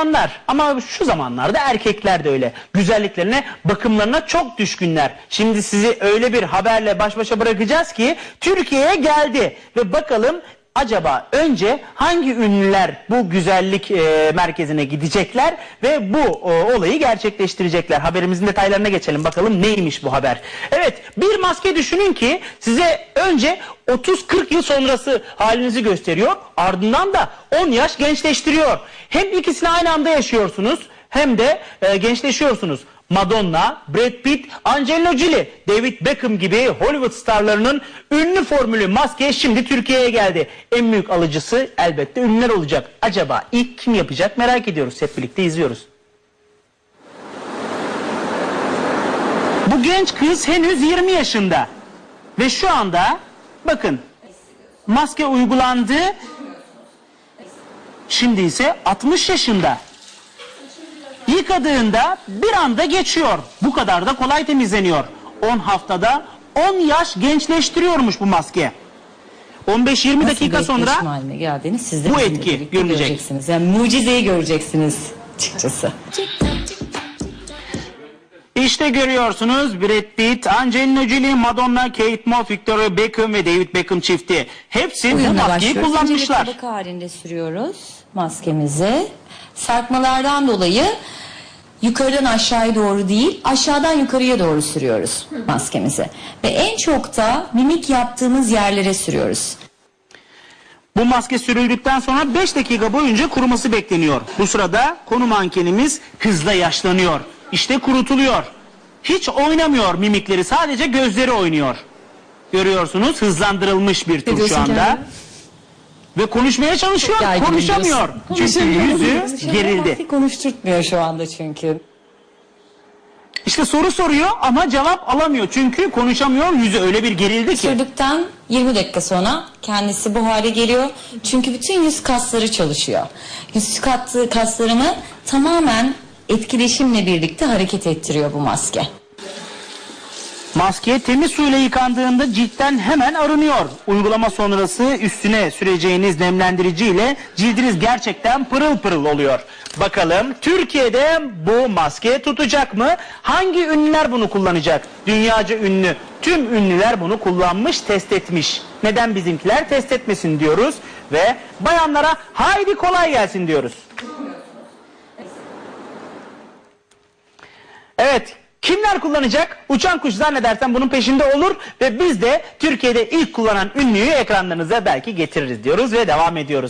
bayanlar ama şu zamanlarda erkekler de öyle. Güzelliklerine, bakımlarına çok düşkünler. Şimdi sizi öyle bir haberle baş başa bırakacağız ki Türkiye'ye geldi ve bakalım acaba önce hangi ünlüler bu güzellik e, merkezine gidecekler ve bu e, olayı gerçekleştirecekler. Haberimizin detaylarına geçelim bakalım neymiş bu haber. Evet bir maske düşünün ki size önce 30-40 yıl sonrası halinizi gösteriyor ardından da 10 yaş gençleştiriyor. Hem ikisini aynı anda yaşıyorsunuz hem de e, gençleşiyorsunuz. Madonna, Brad Pitt, Angelina Jolie, David Beckham gibi Hollywood starlarının ünlü formülü maske şimdi Türkiye'ye geldi. En büyük alıcısı elbette ünlüler olacak. Acaba ilk kim yapacak merak ediyoruz. Hep birlikte izliyoruz. Bu genç kız henüz 20 yaşında. Ve şu anda bakın maske uygulandı. Şimdi ise 60 yaşında. Yıkadığında bir anda geçiyor. Bu kadar da kolay temizleniyor. 10 haftada 10 yaş gençleştiriyormuş bu maske. 15-20 dakika sonra geldiğini siz de bu bizimle etki birlikte göreceksiniz. Yani mucizeyi göreceksiniz açıkçası. işte görüyorsunuz Brad Pitt, Angelina Jolie, Madonna, Kate Moss, Victoria Beckham ve David Beckham çifti. Hepsi bu maskeyi başlıyoruz. kullanmışlar. Öncelikle tabaka halinde sürüyoruz maskemizi. Sarkmalardan dolayı yukarıdan aşağıya doğru değil, aşağıdan yukarıya doğru sürüyoruz maskemizi. Ve en çok da mimik yaptığımız yerlere sürüyoruz. Bu maske sürüldükten sonra 5 dakika boyunca kuruması bekleniyor. Bu sırada konu mankenimiz hızla yaşlanıyor. İşte kurutuluyor. Hiç oynamıyor mimikleri sadece gözleri oynuyor. Görüyorsunuz hızlandırılmış bir tur şu anda. Ve konuşmaya çalışıyor, konuşamıyor. Çünkü yüzü gerildi. Konuşturtmuyor şu anda çünkü. İşte soru soruyor ama cevap alamıyor. Çünkü konuşamıyor, yüzü öyle bir gerildi ki. Sürdükten 20 dakika sonra kendisi bu hale geliyor. Çünkü bütün yüz kasları çalışıyor. Yüz katlı kaslarımı tamamen etkileşimle birlikte hareket ettiriyor bu maske. Maske temiz suyla yıkandığında ciltten hemen arınıyor. Uygulama sonrası üstüne süreceğiniz nemlendirici ile cildiniz gerçekten pırıl pırıl oluyor. Bakalım Türkiye'de bu maske tutacak mı? Hangi ünlüler bunu kullanacak? Dünyaca ünlü tüm ünlüler bunu kullanmış, test etmiş. Neden bizimkiler test etmesin diyoruz ve bayanlara haydi kolay gelsin diyoruz. Evet. Kimler kullanacak? Uçan kuş zannedersen bunun peşinde olur ve biz de Türkiye'de ilk kullanan ünlüyü ekranlarınıza belki getiririz diyoruz ve devam ediyoruz.